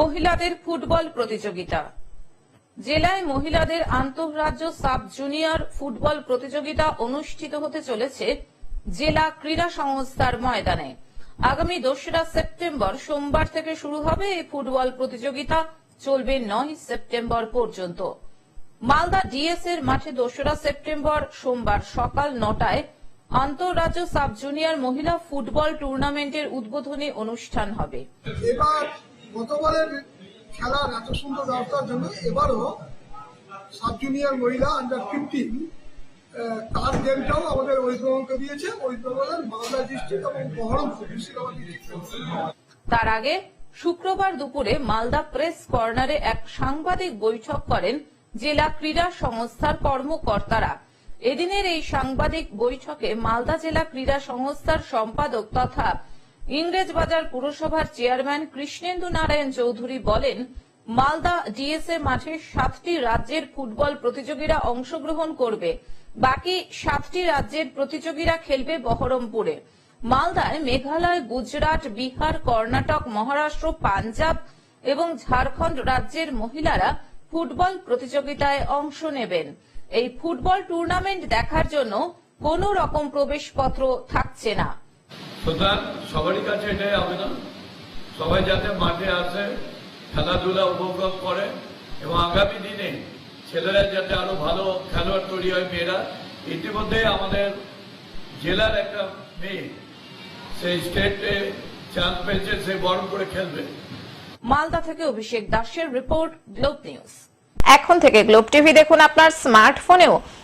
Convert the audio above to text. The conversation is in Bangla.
মহিলাদের ফুটবল প্রতিযোগিতা। জেলায় মহিলাদের আন্তঃরাজ্য সাব জুনিয়র ফুটবল প্রতিযোগিতা অনুষ্ঠিত হতে চলেছে জেলা ক্রীড়া সংস্থার ময়দানে। আগামী দোসরা সেপ্টেম্বর সোমবার থেকে শুরু হবে এই ফুটবল প্রতিযোগিতা। চলবে নয় সেপ্টেম্বর পর্যন্ত। মালদা ডিএস এর মাঠে দোসরা সেপ্টেম্বর সোমবার সকাল নটায় আন্তঃরাজ্য সাব জুনিয়র মহিলা ফুটবল টুর্নামেন্টের উদ্বোধনী অনুষ্ঠান হবে। গতবারের খেলার এত সুন্দর ব্যবস্থার জন্য এবারও সাব জুনিয়র মহিলা আন্ডার ফিফটিন তার গেমটাও আমাদের ওয়েস্টবেঙ্গলকে দিয়েছে। ওয়েস্টবেঙ্গলের মালদা ডিস্ট্রিক্ট এবং বহরমপুর তার আগে শুক্রবার দুপুরে মালদা প্রেস কর্নারে এক সাংবাদিক বৈঠক করেন জেলা ক্রীড়া সংস্থার কর্মকর্তারা। এদিনের এই সাংবাদিক বৈঠকে মালদা জেলা ক্রীড়া সংস্থার সম্পাদক তথা ইংরেজবাজার পুরসভার চেয়ারম্যান কৃষ্ণেন্দু নারায়ণ চৌধুরী বলেন, মালদা ডিএসএ মাঠে সাতটি রাজ্যের ফুটবল প্রতিযোগীরা অংশগ্রহণ করবে। বাকি সাতটি রাজ্যের প্রতিযোগীরা খেলবে বহরমপুরে। মালদায় মেঘালয়, গুজরাট, বিহার, কর্ণাটক, মহারাষ্ট্র, পাঞ্জাব এবং ঝাড়খণ্ড রাজ্যের মহিলারা ফুটবল প্রতিযোগিতায় অংশ নেবেন। এই ফুটবল টুর্নামেন্ট দেখার জন্য কোনো রকম প্রবেশপত্র থাকছে না। সুতরাং সবারই কাছে এটাই আবেদন। সবাই যাতে মাঠে আসে খেলাধুলা উপভোগ করে এবং আগামী দিনে ছেলেরা যাতে আরও ভালো খেলোয়াড় তৈরি হয় মেয়েরা ইতিমধ্যে আমাদের জেলার একটা মেয়ে সেই স্টেটে চান্স পেয়েছে সে বরণ করে খেলবে। মালদা থেকে অভিষেক দাসের রিপোর্ট গ্লোব নিউজ। এখন থেকে গ্লোব টিভি দেখুন আপনার স্মার্টফোনেও।